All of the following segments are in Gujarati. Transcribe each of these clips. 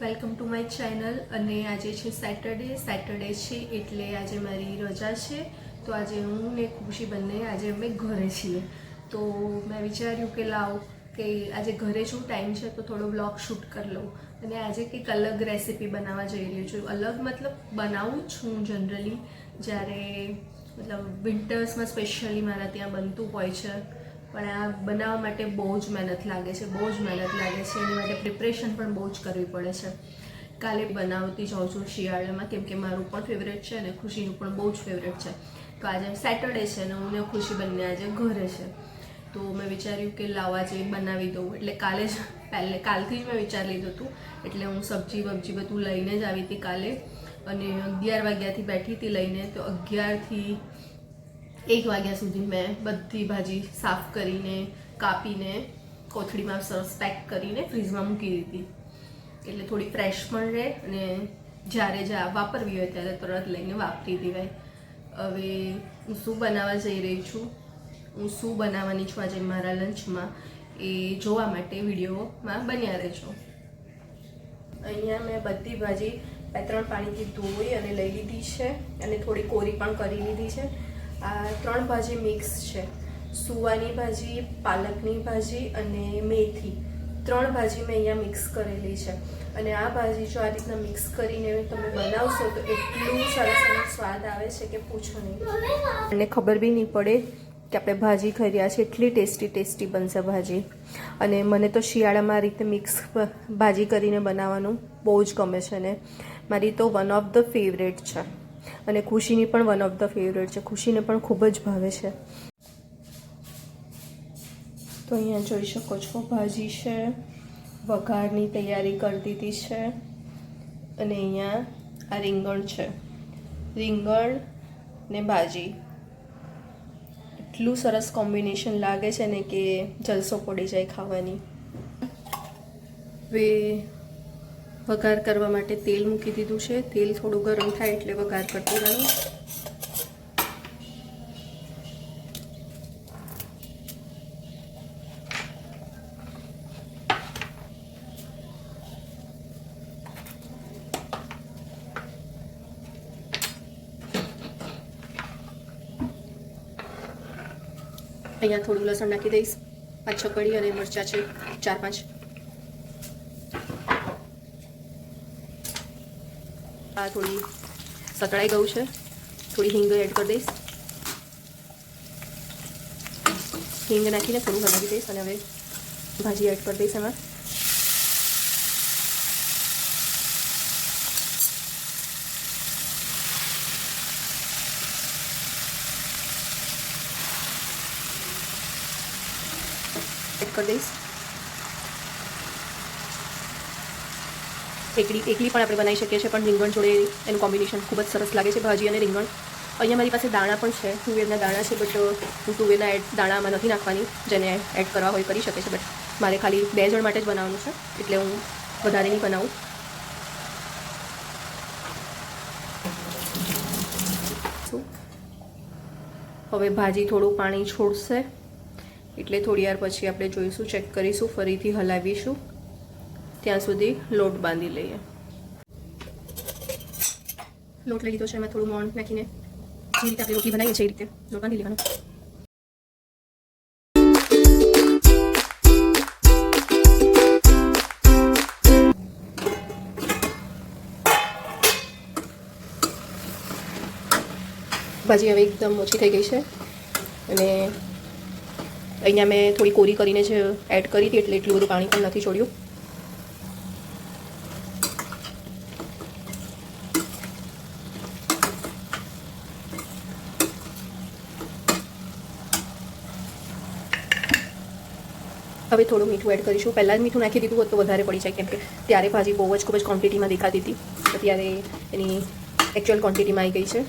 વેલકમ ટુ માય ચેનલ અને આજે છે સેટરડે. સેટરડે છે એટલે આજે મારી રજા છે. તો આજે હું ને ખુશી બંને આજે અમે ઘરે છીએ. તો મેં વિચાર્યું કે લાવ કે આજે ઘરે શું ટાઈમ છે તો થોડો બ્લોગ શૂટ કરી લઉં. અને આજે કંઈક અલગ રેસીપી બનાવવા જઈ રહી છું. અલગ મતલબ બનાવું છું જનરલી જ્યારે મતલબ વિન્ટર્સમાં સ્પેશિયલી મારા ત્યાં બનતું હોય છે. પણ આ બનાવવા માટે બહુ જ મહેનત લાગે છે, બહુ જ મહેનત લાગે છે. એની માટે પ્રિપરેશન પણ બહુ જ કરવી પડે છે. કાલે બનાવતી જાઉં છું શિયાળામાં, કેમ કે મારું પણ ફેવરેટ છે અને ખુશીનું પણ બહુ જ ફેવરેટ છે. તો આજે સેટરડે છે અને હું ને ખુશી બંને આજે ઘરે છે. તો મેં વિચાર્યું કે લાવા જે બનાવી દઉં. એટલે કાલે જ, પહેલે કાલથી જ મેં વિચાર લીધું હતું. એટલે હું સબ્જી વબ્જી બધું લઈને જ આવી હતી કાલે. અને અગિયાર વાગ્યાથી બેઠી હતી લઈને, તો અગિયારથી એક વાગ્યા સુધી મેં બધી ભાજી સાફ કરીને, કાપીને, કોથળીમાં સરસ પેક કરીને ફ્રીઝમાં મૂકી દીધી. એટલે થોડી ફ્રેશ પણ રહે અને જ્યારે જ્યાં વાપરવી હોય ત્યારે તરત લઈને વાપરી દેવાય. હવે હું શું બનાવવા જઈ રહી છું? હું શું બનાવવાની છું આજે મારા લંચમાં એ જોવા માટે વિડીયોમાં બન્યા રહેજો. અહીંયા મેં બધી ભાજી બે ત્રણ પાણીથી ધોઈ અને લઈ લીધી છે અને થોડી કોરી પણ કરી લીધી છે. આ ત્રણ ભાજી મિક્સ છે. સુવાની ભાજી, પાલકની ભાજી અને મેથી. ત્રણ ભાજી મેં અહીંયા મિક્સ કરેલી છે. અને આ ભાજી જો આ રીતના મિક્સ કરીને તમે બનાવશો તો એટલું સરસ સ્વાદ આવે છે કે પૂછો નહીં. અને ખબર બી નહીં પડે કે આપણે ભાજી ખાઈ રહ્યા છીએ એટલી ટેસ્ટી ટેસ્ટી બનશે ભાજી. અને મને તો શિયાળામાં આ રીતે મિક્સ ભાજી કરીને બનાવવાનું બહુ જ ગમે છે ને. મારી તો વન ઓફ ધ ફેવરેટ છે. અને ખુશીની પણ વન ઓફ ધ ફેવરેટ છે. ખુશીને પણ ખૂબ જ ભાવે છે. તો અહીંયા જોઈ શકો છો, ભાજી છે, વઘારની તૈયારી કરી દીધી છે. અને અહીંયા આ રીંગણ છે. રીંગણ ને ભાજી. એટલું સરસ કોમ્બિનેશન લાગે છે ને કે જલસો પડી જાય ખાવાની. હવે વઘાર કરવા માટે તેલ મૂકી દીધું છે. તેલ થોડું ગરમ થાય એટલે વઘાર કરતી રહ્યો અહીંયા થોડું લસણ નાખી દઈશ. પાંચ છ કળી અને મરચાં છે. ચાર પાંચ. આ થોડી સતળાઈ ગયું છે. થોડી હિંગ એડ કરી દઈશ. હિંગ નાખીને થોડું હલાવી દઈશ અને હવે ભાજી એડ કરી દઈશ એમાં. એડ કરી દઈશ. એકલી એકલી પણ આપણે બનાવી શકીએ છીએ, પણ રીંગણ જોડે એનું કોમ્બિનેશન ખૂબ જ સરસ લાગે છે, ભાજી અને રીંગણ. અહીંયા મારી પાસે દાણા પણ છે, તુવેરના દાણા છે બટ હું તુવેરના એડ દાણામાં નથી નાખવાની, જેને એડ કરવા હોય કરી શકે છે બટ મારે ખાલી બે જણ માટે જ બનાવવાનું છે, એટલે હું વધારે નહીં બનાવું. હવે ભાજી થોડું પાણી છોડશે, એટલે થોડી વાર પછી આપણે જોઈશું ચેક કરીશું, ફરીથી હલાવીશું. ત્યાં સુધી લોટ બાંધી લઈએ. લોટ લઈ લીધો છે, એમાં થોડું મોણ નાખીને. જે રીતે આપણે રોટલી બનાવીએ છીએ એ રીતે લોટ બાંધી લેવાનો. ભાજી હવે એકદમ ઓછી થઈ ગઈ છે. અને અહીંયા મેં થોડી કોરી કરીને જ એડ કરી હતી, એટલે એટલું બધું પાણી પણ નથી છોડ્યું. હવે થોડું મીઠું એડ કરીશું. પહેલાં જ મીઠું નાખી દીધું હોત તો વધારે પડી જાય, કેમ કે ત્યારે ભાજી બહુ જ ખૂબ જ ક્વોન્ટિટીમાં દેખાતી હતી. અત્યારે એની એકચ્યુઅલ ક્વોન્ટિટીમાં આવી ગઈ છે.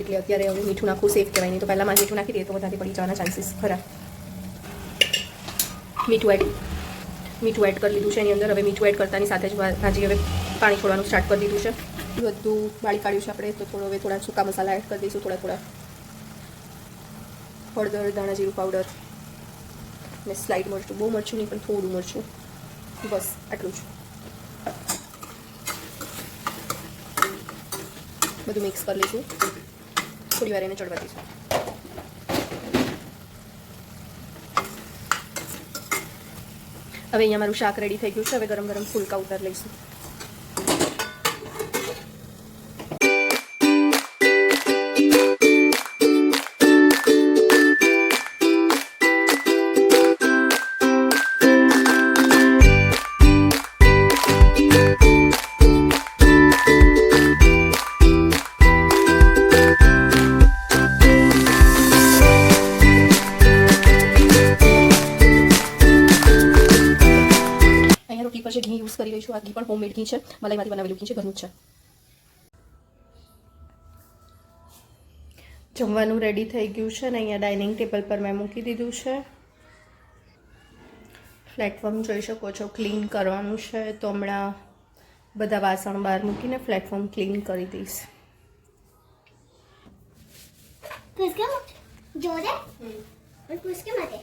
એટલે અત્યારે હવે મીઠું નાખવું સેફ કહેવાય. નહીં તો પહેલાં માં મીઠું નાખી દઈએ તો વધારે પડી જવાના ચાન્સીસ ખરા. મીઠું એડ મીઠું એડ કરી લીધું છે એની અંદર. હવે મીઠું એડ કરતાની સાથે જ ભાજી હવે પાણી છોડવાનું સ્ટાર્ટ કરી દીધું છે. બધું બાળી કાઢ્યું છે આપણે. તો થોડો હવે થોડા સૂકા મસાલા એડ કરી દઈશું. થોડા થોડા. હળદર, ધાણા જીરું પાવડર ને સ્લાઇડ મરચું, બહુ મરચું નહીં, પણ થોડું મરચું. બસ, આટલું જ. બધું મિક્સ કરી લઈશું. થોડી વાર એને ચડવા દઈશું. હવે અહીંયા મારું શાક રેડી થઈ ગયું છે. હવે ગરમ ગરમ ફૂલકા ઉતાર લઈશું. યુઝ કરી રહી છું. આ ઘી પણ હોમમેડ ઘી છે. મલાઈમાંથી બનાવેલું ઘી છે. ઘરનું છે. જમવાનું રેડી થઈ ગયું છે અને અહીંયા ડાઇનિંગ ટેબલ પર મેં મૂકી દીધું છે. પ્લેટફોર્મ જોઈ શકો છો ક્લીન કરવાનું છે. તો હમણાં બધા વાસણ બહાર મૂકીને પ્લેટફોર્મ ક્લીન કરી દઈશ. જોરે માટે?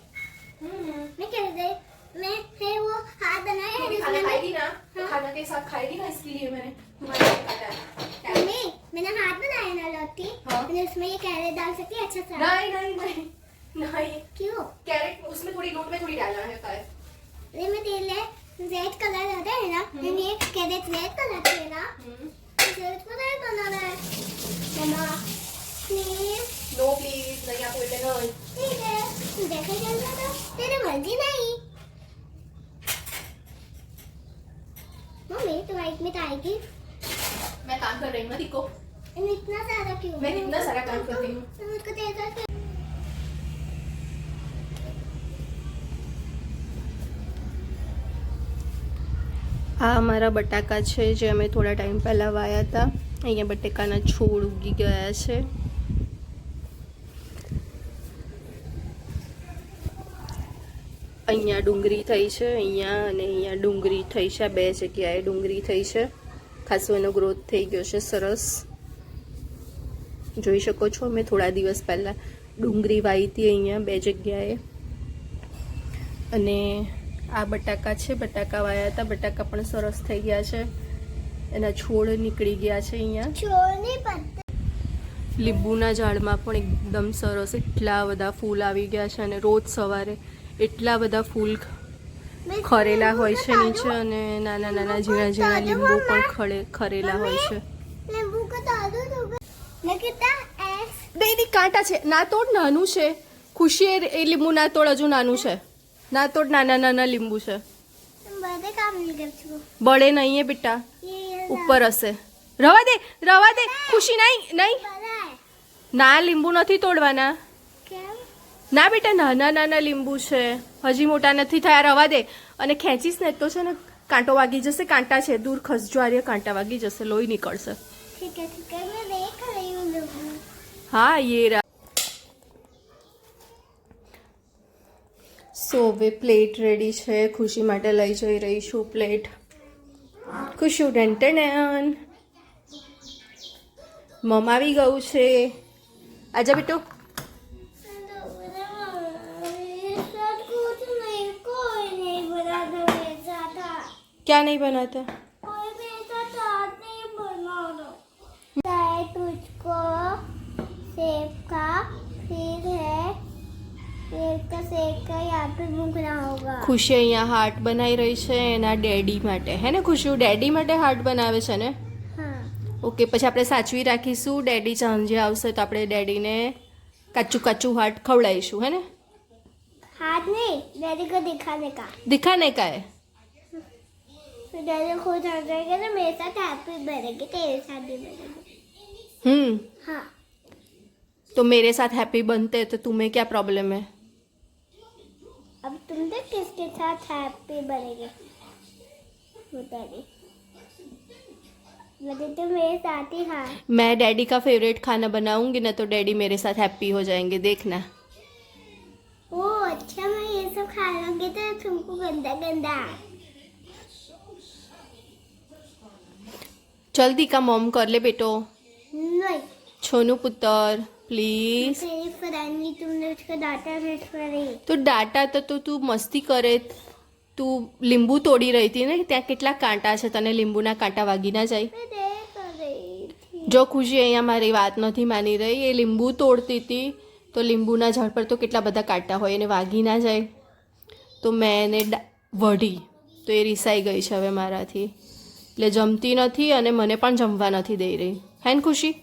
મેં કરી દઈ मैं है वो हाथ बनाया है जिसमें मैं- खाना के साथ खाएगी ना इसके लिए मैंने? है। नहीं मैंने हाथ बनाया ना लौटी हाँ। मैंने उसमें ये कैरेट डाल सकती अच्छा सा। नहीं नहीं नहीं नहीं। क्यों? कैरेट उसमें थोड़ी नोट में थोड़ी डालना है काय अरे मैं तेल रेड कलर होता है ना मैंने ये कैरेट रेड कलर के ना इसे उसको रेड बनाना है। मम्मा प्लीज़ नो प्लीज़ नहीं आपको बेटे नहीं ठीक है देखा चलता तो तेरी मर्ज़ी नहीं। आएगी मैं काम कर रही हूँ ना देखो मैं इतना सारा क्यों मैं कितना सारा काम करती हूँ तो मुझको तेरे साथ આ અમારા બટાકા છે જે અમે થોડા ટાઈમ પહેલાં વાયા હતા અહીંયા બટાકાના છોડ ઉગી ગયા છે અહીંયા ડુંગળી થઈ છે અહીંયા અને અહીંયા ડુંગળી થઈ છે બે જગ્યાએ ડુંગળી થઈ છે. ખાસો એનો ગ્રોથ થઈ ગયો છે સરસ. જોઈ શકો છો મેં થોડા દિવસ પહેલાં ડુંગળી વાવી હતી અહીંયા બે જગ્યાએ. અને આ બટાકા છે બટાકા વાયા હતા બટાકા પણ સરસ થઈ ગયા છે. એના છોડ નીકળી ગયા છે અહીંયા. લીંબુના ઝાડમાં પણ એકદમ સરસ એટલા બધા ફૂલ આવી ગયા છે અને રોજ સવારે એટલા બધા ફૂલ ખરેલા હોય છે નીચે અને નાના નાના ઝીણા ઝીણા લીંબુ પણ ખડે ખરેલા હોય છે. નહીં કાંટા છે. ના તોડ નાનું છે. ખુશી એ લીંબુ ના તોડ હજુ નાનું છે. ના તોડ નાના નાના લીંબુ છે. બળે નહીં એ બેટા. ઉપર હશે. રવા દે રવા દે. ખુશી નહીં નહીં. ના લીંબુ નથી તોડવાના. ના બેટા નાના નાના લીંબુ છે. હજી મોટા નથી થયા રવા દે. અને ખેંચીશ ને તો છે ને કાંટો વાગી જશે કાંટા છે. દૂર ખસજો આર્ય કાંટા વાગી જશે લોહી નીકળશે. હા યેરા સો હવે પ્લેટ રેડી છે. ખુશી માટે લઈ જઈ રહી છું પ્લેટ ખુશું ડેન્ટન મમ આવી ગયું છે. આજે બેટું. ક્યાં નહીં બનાતા कोई मेरे साथ हाथ नहीं बना दो चाहे तुझको सेब का फिर है फिर का सेब का यहाँ पे मुकना होगा ખુશી અહીંયા હાર્ટ બનાવી રહી છે એના ડેડી માટે હે ને ખુશી ડેડી માટે હાર્ટ બનાવે છે ને हाँ ઓકે પછી આપણે સાચવી રાખીશું ડેડી સાંજે આવશે તો આપણે ડેડીને કાચું કાચું હાર્ટ ખવડાવીશું હે ને हाथ नहीं डैडी को दिखाने का દિખાને કાય फिर डैडी खुद जाएगा तो मेरे साथ हैप्पी बनेगी तेरे साथ भी बनेगी हम्म हाँ तो मेरे साथ हैप्पी बनते तो तुम्हें क्या प्रॉब्लम है अब तुम देख किसके साथ हैप्पी बनेगे बता तो मेरे साथ ही हाँ मैं डैडी का फेवरेट खाना बनाऊँगी ना तो डैडी मेरे साथ हैप्पी हो जाएँगे देखना ओ अच्छा मैं ये सब खा लूँगी तो तुमको गंदा गंदा જલ્દી કા મોમ કર લે બેટો. નહીં. છોનું પુત્તર પ્લીઝ તો ડાટા તો તો તું મસ્તી કરે. તું લીંબુ તોડી રહી હતી ને ત્યાં કેટલા કાંટા છે તને લીંબુના કાંટા વાગી ના જાય. જો ખુશી અહીંયા મારી વાત નથી માની રહી એ લીંબુ તોડતી હતી તો લીંબુના ઝાડ પર તો કેટલા બધા કાંટા હોય એને વાગી ના જાય. તો મેં એને વઢી તો એ રિસાઈ ગઈ છે હવે મારાથી. એટલે જમતી નથી અને મને પણ જમવા નથી દઈ રહી. હેન ખુશી?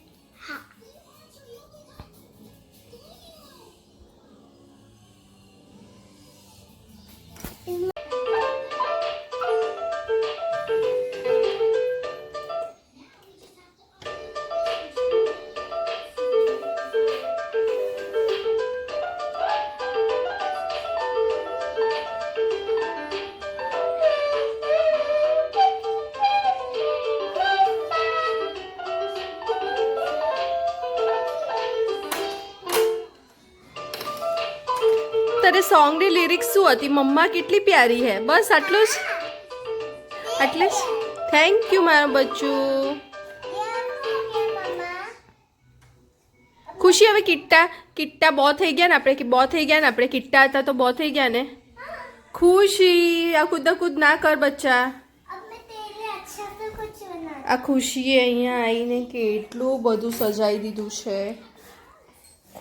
તારે સોંગની લિરિક્સ શું હતી? મમ્મા કેટલી પ્યારી હે? બસ આટલું જ. આટલે જ. થેન્ક યુ મારા બચ્ચું. ખુશી, હવે કિટ્ટા કિટ્ટા બહુ થઈ ગયા ને આપણે? કે બો થઈ ગયા ને આપણે? કિટ્ટા હતા તો બહુ થઈ ગયા ને? ખુશી, આ કૂદા કુદ ના કર બચ્ચા. આ ખુશીએ અહીંયા આવીને કેટલું બધું સજાઈ દીધું છે.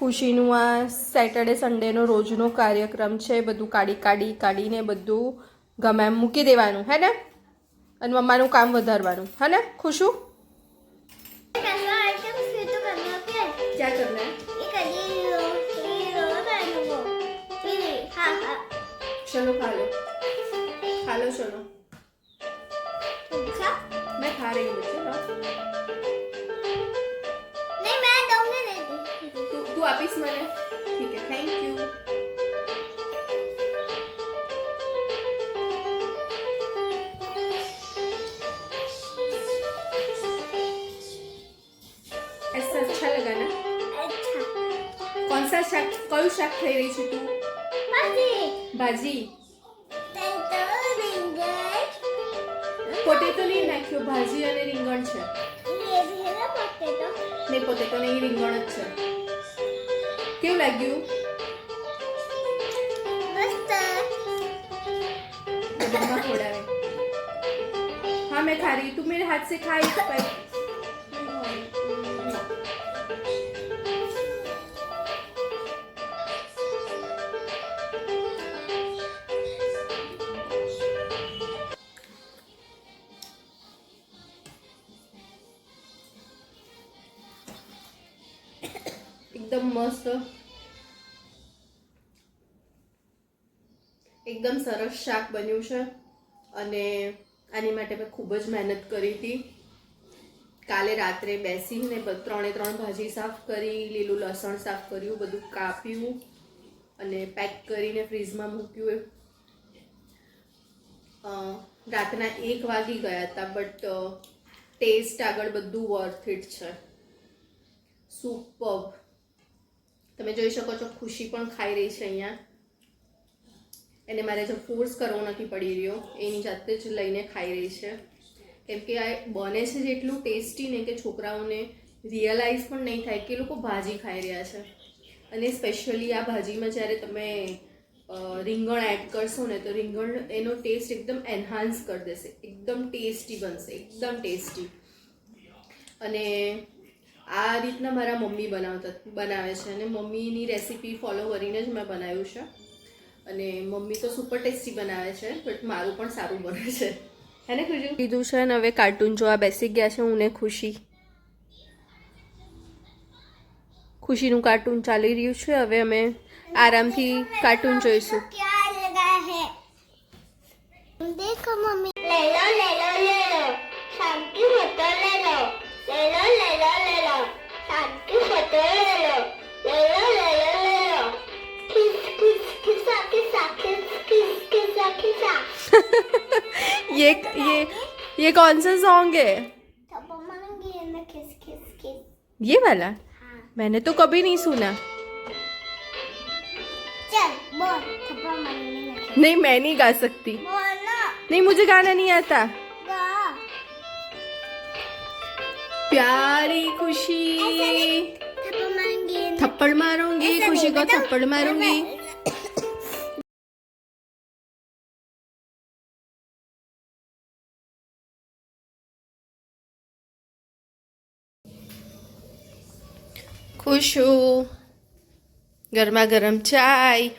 ખુશીનું આ સેટરડે સન્ડેનો રોજનો કાર્યક્રમ છે બધું કાઢી કાઢી કાઢીને બધું ગમે એમ મૂકી દેવાનું હે ને? અને મમ્માનું કામ વધારવાનું હે ને? ખુશું? ચલો ખાલો ખાલો ચલો. મેં ખા રહી તું તું આપીશ મને ઠીક છે થેન્ક યુ ऐसा अच्छा लगा ना अच्छा कौन सा શાક કયું શાક ખાઈ રહી છે તું मस्ती ભાજી तंतो रिंगन પોટેટો નહીં નાખ્યો ભાજી અને રીંગણ છે ये भी है ना पोटैटो નહીં પોટેટો નહીં રીંગણ જ છે કેવું લાગ્યું मस्त मम्मा खिलावे हाँ मैं खा रही हूँ तू मेरे हाथ से खा એકદમ મસ્ત એકદમ સરસ શાક બન્યું છે. અને આની માટે મેં ખૂબ જ મહેનત કરી હતી. કાલે રાત્રે બેસીને ત્રણે ત્રણ ભાજી સાફ કરી, લીલું લસણ સાફ કર્યું, બધું કાપ્યું અને પેક કરીને ફ્રીજમાં મૂક્યું એ રાતના એક વાગી ગયા હતા, બટ ટેસ્ટ આગળ બધું વર્થ ઇટ છે. સુપર. તમે જોઈ શકો છો, ખુશી પણ ખાઈ રહી છે અહીંયા. એને મારે જો ફોર્સ કરવો નથી પડી રહ્યો, એની જાતે જ લઈને ખાઈ રહી છે. કેમ કે આ બને છે જેટલું ટેસ્ટી ને કે છોકરાઓને રિયલાઇઝ પણ નહીં થાય કે લોકો ભાજી ખાઈ રહ્યા છે. અને સ્પેશિયલી આ ભાજીમાં જ્યારે તમે રીંગણ એડ કરશો ને, તો રીંગણ એનો ટેસ્ટ એકદમ એન્હાન્સ કરી દેશે. એકદમ ટેસ્ટી બનશે. એકદમ ટેસ્ટી અને આ રીતના મારા મમ્મી બનાવતા બનાવે છે અને મમ્મીની રેસીપી ફોલો કરીને જ મેં બનાવ્યું છે. અને મમ્મી તો સુપર ટેસ્ટી બનાવે છે બટ મારું પણ સારું બને છે. હેને ખુશી કીધું છે ને હવે કાર્ટૂન જોવા બેસી ગયા છે, હું ને ખુશી. ખુશીનું કાર્ટૂન ચાલી રહ્યું છે, હવે અમે આરામથી કાર્ટૂન જોઈશું. મમ્મી ये ये ये कौन सा सॉन्ग है? ये वाला? हाँ। मैंने तो कभी नहीं सुना। चल बोल। थप्पड़ मारेंगे ना नहीं मैं नहीं गा सकती। नहीं मुझे गाना नहीं आता। प्यारी खुशी। थप्पड़ मारेंगे खुशी को थप्पड़ मारूँगी। ખુશું ગરમા ગરમ ચાય